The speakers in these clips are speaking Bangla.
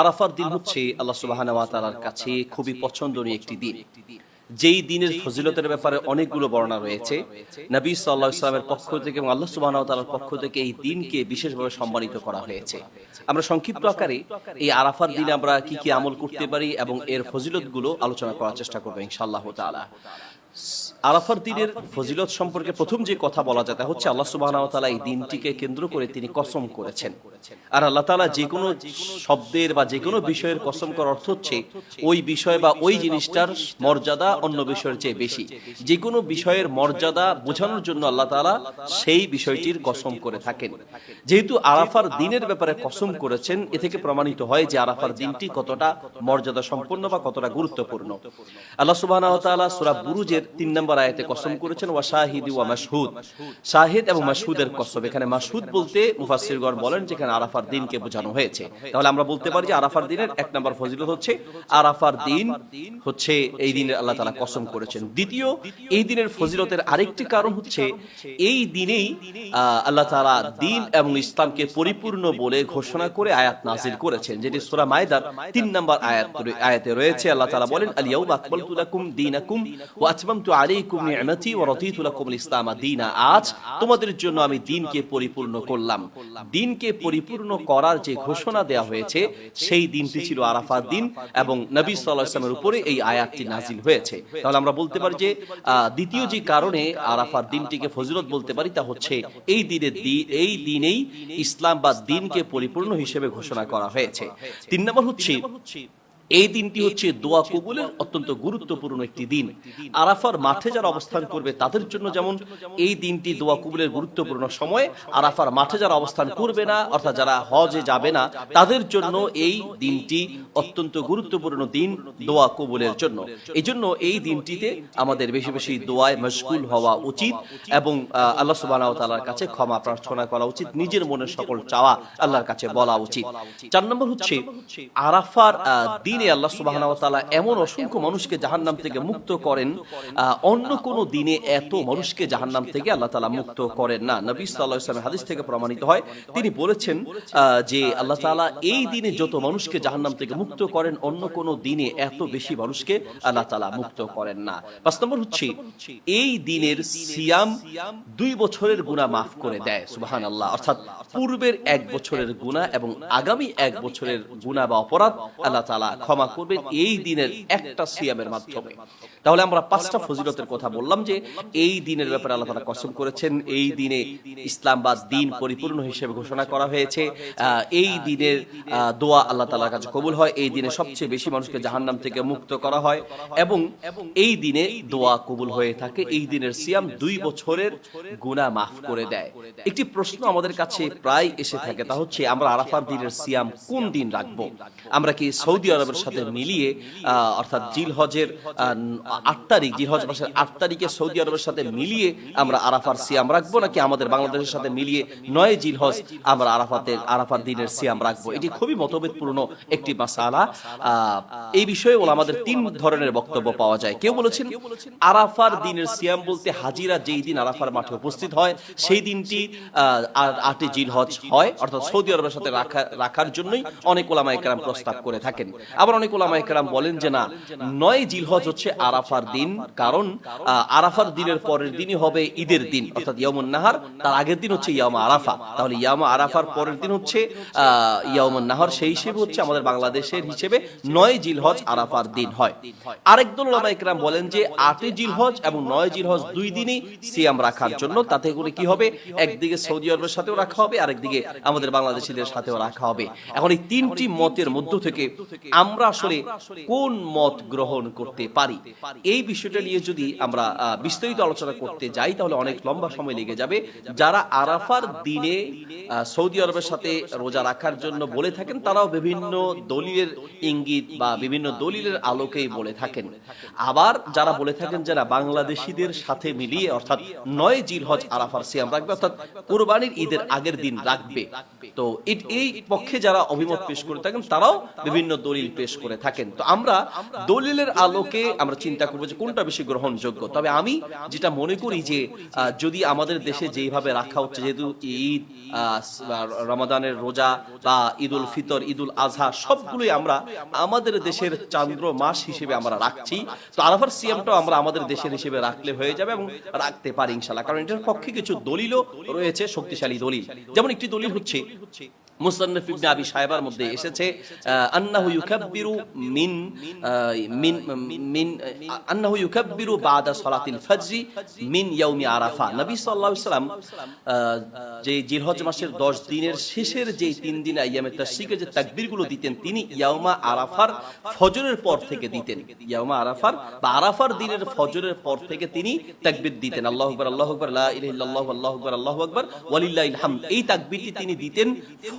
আরাফার দিন হচ্ছে আল্লাহ তাআলার কাছে খুবই পছন্দনীয় একটি দিন। যেই দিনের ফজিলতের ব্যাপারে অনেকগুলো বর্ণনা রয়েছে নবী সাল্লাহ ইসলামের পক্ষ থেকে এবং আল্লাহ সুবাহ তালার পক্ষ থেকে এই দিনকে বিশেষভাবে সম্মানিত করা হয়েছে। আমরা সংক্ষিপ্ত আকারে এই আরাফার দিনে আমরা কি কি আমল করতে পারি এবং এর ফজিলতগুলো আলোচনা করার চেষ্টা করব ইনশাআল্লাহ তাআলা। আরাফার দিনের ফজিলত সম্পর্কে প্রথম যে কথা বলা যায় তা হচ্ছে আল্লাহ সুবাহ এই দিনটিকে কেন্দ্র করে তিনি কসম করেছেন। আর আল্লাহ তাআলা যে কোনো শব্দের বা যে কোনো বিষয়ের কসম করার অর্থ হচ্ছে ওই বিষয় বা ওই জিনিসটার মর্যাদা অন্য বিষয়ের চেয়ে বেশি। যে কোনো বিষয়ের মর্যাদা বোঝানোর জন্য আল্লাহ তাআলা সেই বিষয়টির কসম করে থাকেন। যেহেতু আরাফার দিনের ব্যাপারে কসম করেছেন, এ থেকে প্রমাণিত হয় যে আরাফার দিনটি কতটা মর্যাদা সম্পন্ন বা কতটা গুরুত্বপূর্ণ। আল্লাহ তাআলা সূরা বুরুজের তিন নম্বর আয়াতে কসম করেছেন ওয়া মাশহুদ। শাহিদ এবং মাশহুদের কসম এখানে মাশহুদ বলতে মুফাসসিরগণ বলেন যেখানে আরাফার দিনকে বোঝানো হয়েছে। তাহলে আমরা বলতে পারি যে আরাফার দিনের এক নম্বর ফজিলত হচ্ছে, আরাফার দিন হচ্ছে এই দিনের আল্লাহ তাআলা কসম করেছেন। দ্বিতীয়, এই দিনের ফজিলতের আরেকটি কারণ হচ্ছে, এই দিনেই আল্লাহ তাআলা দিন এবং ইসলামকে পরিপূর্ণ বলে ঘোষণা করে আয়াত নাজিল করেছেন, যেটি সূরা মায়দার তিন নম্বর আয়াত আয়াতে রয়েছে। আল্লাহ তাআলা বলেন আল ইয়াউমা আকমালতু লাকুম দীনাকুম ওয়া আতমামতু আলাইকুম নি'মাতি ওয়া রাদিতু লাকুম ইসলাম দীনা। আজ তোমাদের জন্য আমি দিনকে পরিপূর্ণ করলাম। দিনকে পরিপূর্ণ করার যে ঘোষণা দেয়া হয়েছে, সেই দিনটি ছিল আরাফাত দিন এবং নবী সাল্লাল্লাহু আলাইহি ওয়াসাল্লামের উপরে এই আয়াতটি নাজিল হয়েছে। তাহলে আমরা বলতে পারি যে দ্বিতীয় যে কারণে আরাফাত দিনটিকে ফজিলত বলতে পারি তা হচ্ছে এই দিনের এই দিনেই ইসলাম বা দিনকে পরিপূর্ণ হিসেবে ঘোষণা করা হয়েছে। তিন নম্বর হচ্ছে এই দিনটি হচ্ছে দোয়া কবুলের অত্যন্ত গুরুত্বপূর্ণ একটি দিন। আরাফার মাঠে যারা অবস্থান করবে তাদের জন্য যেমন এই দিনটি দোয়া কবুলের গুরুত্বপূর্ণ সময় আরাফার মাঠে যারা অবস্থান করবে না অর্থাৎ যারা হজে যাবে না তাদের জন্য এই দিনটি অত্যন্ত গুরুত্বপূর্ণ দিন দোয়া কবুলের জন্য। এই জন্য এই দিনটিতে আমাদের বেশি বেশি দোয়ায় মশগুল হওয়া উচিত এবং আল্লাহ ওয়া কাছে ক্ষমা প্রার্থনা করা উচিত নিজের মনের সকল চাওয়া আল্লাহর কাছে বলা উচিত। চার নম্বর হচ্ছে আরাফার আহ, দিনে আল্লাহ তাআলা এমন অসংখ্য মানুষকে জাহান্নাম থেকে মুক্ত করেন অন্য কোন দিনে এত মানুষকে জাহান্নাম থেকে আল্লাহ তাআলা মুক্ত করেন না। নবী আলাইহি ওয়াসাল্লাম হাদিস থেকে প্রমাণিত হয়, তিনি বলেছেন যে আল্লাহ তাআলা এই দিনে যত মানুষকে জাহান্নাম থেকে মুক্ত করেন, অন্য কোন দিনে এত বেশি মানুষকে আল্লাহ তাআলা মুক্ত করেন না। পাঁচ নম্বর হচ্ছে, এই দিনের সিয়াম দুই বছরের গুনাহ মাফ করে দেয়, সুবহানাল্লাহ। অর্থাৎ পূর্বের এক বছরের গুনাহ এবং আগামী এক বছরের গুনাহ বা অপরাধ আল্লাহ তাআলা ক্ষমা করবেন এই দিনের একটা সিয়ামের মাধ্যমে। তাহলে আমরা পাঁচটা ফজিলতের কথা বললাম যে এই দিনের ব্যাপারে আল্লাহ তাআলা কসম করেছেন, এই দিনে ইসলাম বা দিন পরিপূর্ণ হিসেবে ঘোষণা করা হয়েছে। এই দিনের দোয়া আল্লাহ তাআলার কাছে কবুল হয়, এই দিনে সবচেয়ে বেশি মানুষকে জাহান্নাম থেকে মুক্ত করা হয় এবং এই দিনে দোয়া কবুল হয়ে থাকে, এই দিনের সিয়াম দুই বছরের গুনাহ মাফ করে দেয়। একটি প্রশ্ন আমাদের কাছে প্রায় এসে থাকে, তা হচ্ছে আমরা আরাফার দিনের সিয়াম কোন দিন রাখব? আমরা কি সৌদি আরবের সাথে মিলিয়ে অর্থাৎ জিল হজের আট তারিখ জিল হজ মাসের আট তারিখে সৌদি আরবের সাথে মিলিয়ে আমরা আরাফার সিয়াম রাখব নাকি আমাদের বাংলাদেশের সাথে মিলিয়ে নয় জিল হজ আমরা আরাফাতের আরাফার দিনের সিয়াম রাখব। এটি খুবই মতভেদপূর্ণ একটি মাসালা। এই বিষয়ে আমাদের তিন ধরনের বক্তব্য পাওয়া যায়। কেউ বলেছেন আরাফার দিনের সিয়াম বলতে হাজিরা যেই দিন আরাফার মাঠে উপস্থিত হয় সেই দিনটি আটে জিল হজ হয় অর্থাৎ সৌদি আরবের সাথে রাখা রাখার জন্যই অনেক ওলামা একরাম প্রস্তাব করে থাকেন আবার অনেক ওলামা একরাম বলেন যে না, নয় জিল হজ হচ্ছে আরাফার দিন, কারণ আরাফার দিনের পরের দিনই হবে ঈদের দিন, অর্থাৎ ইয়ামুন নাহার, তার আগের দিন হচ্ছে ইয়ামা আরাফা। তাহলে ইয়ামা আরাফার পরের দিন হচ্ছে ইয়ামুন নাহার, সেই হিসেবে হচ্ছে আমাদের বাংলাদেশের হিসেবে নয় জিল হজ আরাফার দিন হয়। আরেক দল ওলামা একরাম বলেন যে আটে জিল হজ এবং নয় জিল হজ দুই দিনই সিয়াম রাখার জন্য, তাতে করে কি হবে? একদিকে সৌদি আরবের সাথেও রাখা হবে, আরেকদিকে আমাদের বাংলাদেশিদের সাথেও রাখা হবে। এখন এই তিনটি মতের মধ্য থেকে আমরা আসলে কোন মত গ্রহণ করতে পারি? এই বিষয়টা নিয়ে যদি আমরা বিস্তারিত আলোচনা করতে যাই, তাহলে অনেক লম্বা সময় লেগে যাবে। যারা আরাফার দিনে সৌদি আরবের সাথে রোজা রাখার জন্য বলে থাকেন, তারাও বিভিন্ন দলিলের ইঙ্গিত বা বিভিন্ন দলিলের আলোকেই বলে থাকেন। আবার যারা বলে থাকেন যারা বাংলাদেশিদের সাথে মিলিয়ে, অর্থাৎ নয় জিলহজ আরাফার সিয়াম রাখবে, অর্থাৎ কুরবানির ঈদের আগের দিন রাখবে। তো এই পক্ষে যারা অভিমত পেশ করে থাকেন, তারাও বিভিন্ন দলিল পেশ পেশ করে থাকেন। তো আমরা দলিলের আলোকে আমরা চিন্তা করব যে কোনটা বেশি গ্রহণযোগ্য। তবে আমি যেটা মনে করি যে যদি আমাদের দেশে যেভাবে রাখা হচ্ছে, যেহেতু ঈদ রমাদানের রোজা বা ঈদুল ফিতর, ঈদুল আজহা সবগুলোই আমরা আমাদের দেশের চান্দ্র মাস হিসেবে আমরা রাখছি। তো আরাফার সিএমটাও আমরা আমাদের দেশের হিসেবে রাখলে হয়ে যাবে এবং রাখতে পারি ইনশাল্লাহ কারণ এটার পক্ষে কিছু দলিলও রয়েছে, শক্তিশালী দলিল। যেমন একটি দলিল হচ্ছে মুসান্নফ ইবনে আবি সাহেবার মধ্যে এসেছে আন্নাহু ইউকাব্বিরু মিন মিন মিন আন্নাহু ইউকাব্বিরু বাদা সালাতিল ফজরি মিন ইয়াউমি আরাফা। নবী সাল্লাল্লাহু আলাইহি সাল্লাম যে জিলহজ মাসের 10 দিনের শেষের যে তিন দিন আইয়ামে তাশরিকে যে তাকবীরগুলো দিতেন, তিনি ইয়াউমা আরাফার ফজরের পর থেকে দিতেন। ইয়াউমা আরাফার বা আরাফার দিনের ফজরের পর থেকে তিনি তাকবীর দিতেন। আল্লাহু আকবার আল্লাহু আকবার, লা ইলাহা ইল্লাল্লাহু, আল্লাহু আকবার আল্লাহু আকবার, ওয়ালিল্লাহিল হামদ। এই তাকবীরটি তিনি দিতেন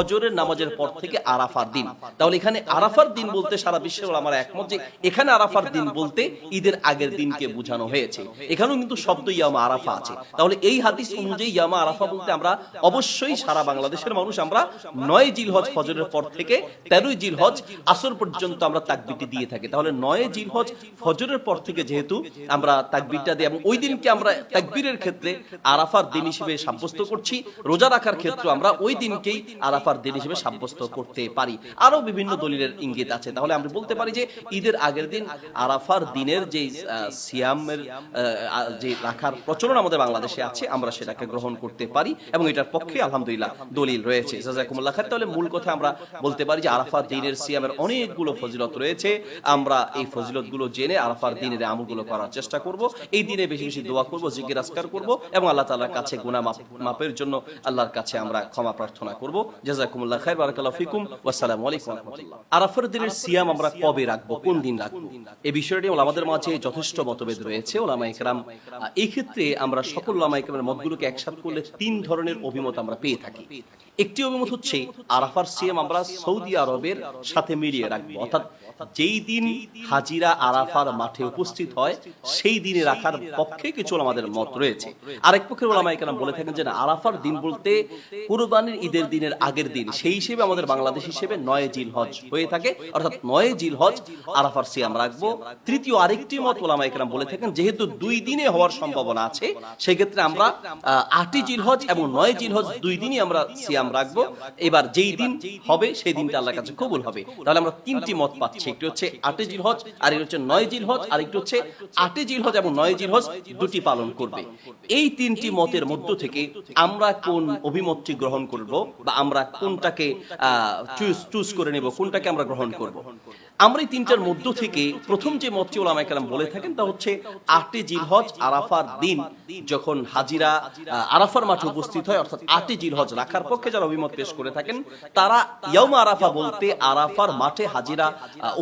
ফজরের নামাজের পর থেকে আরাফার দিন। তাহলে এখানে আরাফার দিন বলতে সারা বিশ্বের আমার একমত যে এখানে আরাফার দিন বলতে ঈদের আগের দিনকে বোঝানো হয়েছে। এখানেও কিন্তু শব্দ ইয়ামা আরাফা আছে। তাহলে এই হাদিস অনুযায়ী ইয়ামা আরাফা বলতে আমরা অবশ্যই সারা বাংলাদেশের মানুষ আমরা নয় জিলহজ ফজরের পর থেকে তেরোই জিলহজ আসর পর্যন্ত আমরা তাকবিরটি দিয়ে থাকি। তাহলে নয় জিলহজ ফজরের পর থেকে যেহেতু আমরা তাকবিরটা দিই এবং ওই দিনকে আমরা তাকবীরের ক্ষেত্রে আরাফার দিন হিসেবে সাব্যস্ত করছি। রোজা রাখার ক্ষেত্রে আমরা ওই দিনকেই আরাফার দিন হিসেবে সাব্যস্ত করতে পারি। আরও বিভিন্ন দলিলের ইঙ্গিত আছে। তাহলে আমরা বলতে পারি যে ঈদের আগের দিন আরাফার দিনের যে সিয়ামের যে রাখার প্রচলন আমাদের বাংলাদেশে আছে, আমরা সেটাকে গ্রহণ করতে পারি এবং এটার পক্ষে আলহামদুলিল্লাহ দলিল রয়েছে। জাজাকুমুল্লাহ খান তাহলে মূল কথা আমরা বলতে পারি যে আরাফার দিনের সিয়ামের অনেকগুলো ফজিলত রয়েছে। আমরা এই ফজিলতগুলো জেনে আরাফার দিনের আমলগুলো করার চেষ্টা করব। এই দিনে বেশি বেশি দোয়া করব, জিকির আসকার করব এবং আল্লাহ তাআলার কাছে মাপ- মাপের জন্য আল্লাহর কাছে আমরা ক্ষমা প্রার্থনা করব। জাযাকুমুল্লাহ খাই বারাকাল্লাহ ফিকুম আলাইকুম আরাফার দিনের সিয়াম আমরা কবে রাখব? কোন দিন রাখব? এই বিষয়টি আমাদের মাঝে যথেষ্ট মতভেদ রয়েছে। ওলামা এই ক্ষেত্রে আমরা সকল ওলামা ইকরামের মতগুলোকে একসাথে করলে তিন ধরনের অভিমত আমরা পেয়ে থাকি। একটি অভিমত হচ্ছে, আরাফার সিয়াম আমরা সৌদি আরবের সাথে মিলিয়ে রাখব। অর্থাৎ যেই দিন হাজিরা আরাফার মাঠে উপস্থিত হয়, সেই দিনে রাখার পক্ষে কিছু আমাদের মত রয়েছে। আরেক পক্ষের ওলামা ইকরাম বলে থাকেন যে আরাফার দিন বলতে কুরবানির ঈদের দিনের আগের দিন, সেই হিসেবে আমাদের বাংলাদেশ হিসেবে নয় জিল হজ হয়ে থাকে। অর্থাৎ নয় জিল হজ আরাফার সিয়াম রাখব। তৃতীয় আরেকটি মত ওলামা ইকরাম বলে থাকেন, যেহেতু দুই দিনে হওয়ার সম্ভাবনা আছে, সেক্ষেত্রে আমরা আটই জিল হজ এবং নয় জিল হজ দুই দিনই আমরা সিয়াম রাখব। এবার যেই দিন হবে, সেই দিনটা আল্লাহর কাছে কবুল হবে। তাহলে আমরা তিনটি মত পাচ্ছি। একটি হচ্ছে আটে জিল হজ আর একটি হচ্ছে নয় জিল হজ আর একটি হচ্ছে আটে জিল হজ এবং নয় জিল হজ দুটি পালন করবে। এই তিনটি মতের মধ্য থেকে আমরা কোন অভিমতটি গ্রহণ করব বা আমরা কোনটাকে চুজ চুজ করে নেব কোনটাকে আমরা গ্রহণ করব? আমরা এই তিনটার মধ্য থেকে প্রথম যে মতটি ওলামা কেরাম বলে থাকেন তা হচ্ছে আটে জিলহজ আরাফার দিন যখন হাজিরা আরাফার মাঠে উপস্থিত হয় অর্থাৎ আটে জিলহজ রাখার পক্ষে যারা অভিমত পেশ করে থাকেন তারা ইয়াউমা আরাফা বলতে আরাফার মাঠে হাজিরা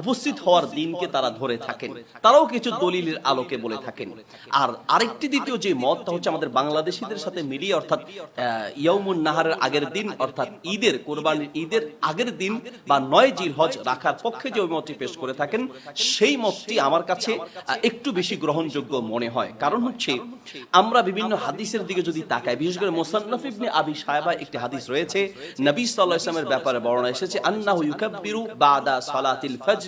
উপস্থিত হওয়ার দিনকে তারা ধরে থাকেন। তারাও কিছু দলিলের আলোকে বলে থাকেন। আর আরেকটি দ্বিতীয় যে মত তা হচ্ছে আমাদের বাংলাদেশিদের সাথে মিলিয়ে অর্থাৎ আহ, ইয়াউমুন নাহারের আগের দিন অর্থাৎ ঈদের কোরবানির ঈদের আগের দিন বা নয় জিলহজ রাখার পক্ষে যে অভিমতটি পেশ করে থাকেন সেই মতটি আমার কাছে একটু বেশি গ্রহণযোগ্য মনে হয়। কারণ হচ্ছে আমরা বিভিন্ন হাদিসের দিকে যদি তাকাই বিশেষ করে মোসান্নফ ইবনে আবি সাহেবা একটি হাদিস রয়েছে নবী সাল্লাল্লাহু আলাইহি ওয়াসাল্লামের ব্যাপারে বর্ণনা এসেছে আন্নাহু ইউকাব্বিরু বাদা সালাতিল ফজরি।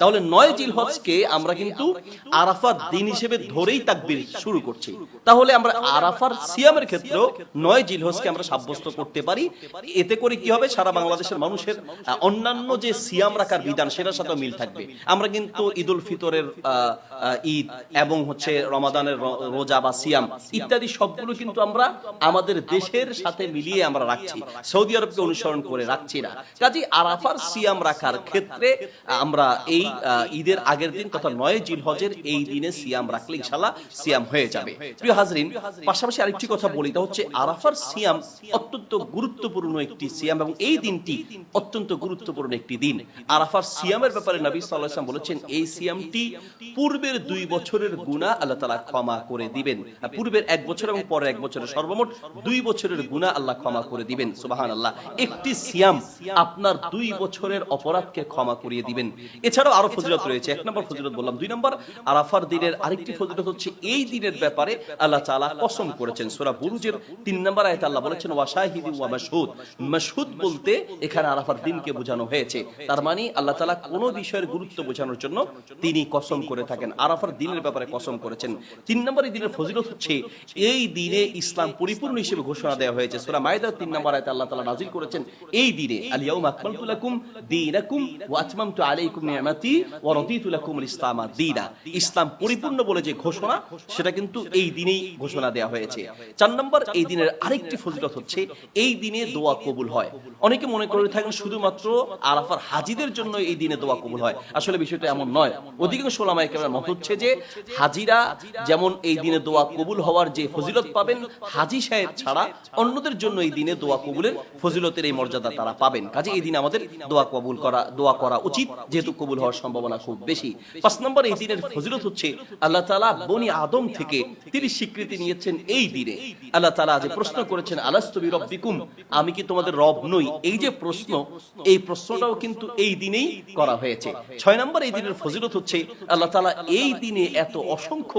তাহলে নয় জিলহজকে আমরা কিন্তু দিন হিসেবে ধরেই শুরু করছি। তাহলে আমরা আরাফার সিয়ামের ক্ষেত্রেও নয় জিলহজকে আমরা সাব্যস্ত করতে পারি। এতে করে কি হবে? সারা বাংলাদেশের মানুষের অন্যান্য যে সিয়াম রাখার বিধান, সেটার সাথে মিল থাকবে। আমরা কিন্তু ঈদুল ফিতরের ঈদ এবং হচ্ছে রমাদানের রোজা বা সিয়াম ইত্যাদি সবগুলো কিন্তু আমরা আমাদের দেশের সাথে মিলিয়ে আমরা রাখছি। সৌদি আরবকে অনুসরণ করে রাখছি না। কাজে আরাফার সিয়াম রাখার ক্ষেত্রে আমরা এই ঈদের আগের দিন তথা নয় জিলহজের এই দিনে সিয়াম রাখলে ইনশাল্লাহ সিয়াম হয়ে যাবে। প্রিয় হাজরিন, পাশাপাশি আরেকটি কথা বলি, তা হচ্ছে আরাফার সিয়াম অত্যন্ত গুরুত্বপূর্ণ একটি সিয়াম এবং এই দিনটি অত্যন্ত গুরুত্বপূর্ণ একটি দিন। আরাফার সিয়ামের ব্যাপারে নবী ওয়াসাল্লাম বলেছেন, এই সিয়ামটি পূর্বের দুই বছরের গুনাহ আল্লাহ তাআলা ক্ষমা করে দিবেন। পূর্বের এক বছর এবং পরের এক বছরের সর্বমোট দুই বছরের গুনাহ আল্লাহ ক্ষমা করে দিবেন, সুবহানাল্লাহ। একটি সিয়াম আপনার দুই বছরের অপরাধকে ক্ষমা করিয়ে দিবেন। এছাড়াও আরও ফজিলত রয়েছে। এক নম্বর ফজিলত বললাম, দুই নম্বর, আরাফার দিনের আরেকটি ফজিলত হচ্ছে এই দিনের ব্যাপারে আল্লাহ তাআলা কসম করেছেন, সূরা বুরুজের তিন নম্বর আয়াতে আল্লাহ বলেছেন, ওয়াশাহিদি ওয়া মাশহুদ। মাশহুদ বলতে এখানে আরাফার দিনকে বোঝানো হয়েছে। তার মানে আল্লাহ তাআলা কোনো বিষয়ের গুরুত্ব বোঝানোর জন্য তিনি কসম করে থাকেন। আরাফার দিনের ব্যাপারে কসম করেছেন। তিন নম্বর এই দিনের ফজিলত হচ্ছে, এই দিনে ইসলাম পরিপূর্ণ হিসেবে ঘোষণা দেওয়া হয়েছে। সূরা মাইদার তিন নম্বর আয়াতে আল্লাহ তাআলা নাযিল করেছেন, এই দিনে আল ইয়াউমা আকমালতু লাকুম দীনাকুম ওয়া আতমামতু আলাইকুম নি'মাতি ওয়া রাদিতু লাকুমুল ইসলামা দীনা। ইসলাম পরিপূর্ণ বলে যে ঘোষণা, সেটা কিন্তু এই দিনেই ঘোষণা দেওয়া হয়েছে। চার নম্বর, এই দিনের আরেকটি ফজিলত হচ্ছে, এই দিনে দোয়া কবুল হয়। অনেকে মনে করে থাকেন শুধুমাত্র আরাফার হাজিদের জন্য এই দিনে দোয়া কবুল হয়। আসলে বিষয়টা এমন নয়। অধিকাংশ ওলামায়ে কেরামের মত হচ্ছে যে হাজিরা যেমন এই দিনে দোয়া কবুল হওয়ার যে ফজিলত পাবেন হাজি সাহেব ছাড়া অন্যদের জন্য এই দিনে দোয়া কবুলের ফজিলতের এই মর্যাদা তারা পাবেন। কাজে এই দিনে আমাদের দোয়া কবুল করা দোয়া করা উচিত। যেহেতু কবুল হওয়ার সম্ভাবনা খুব বেশি। পাঁচ নম্বর এই দিনের ফজিলত হচ্ছে আল্লাহ তাআলা বনি আদম থেকে তিনি স্বীকৃতি নিয়েছেন এই দিনে। আল্লাহ তাআলা যে প্রশ্ন করেছেন আলাস্তবি রব্বিকুম আমি কি তোমাদের রব নই? এই যে প্রশ্ন এই প্রশ্নটাও কিন্তু এই দিনেই করা হয়েছে। ছয় নম্বর এই দিনের ফজিলত হচ্ছে আল্লাহ তালা এই দিনে এত অসংখ্য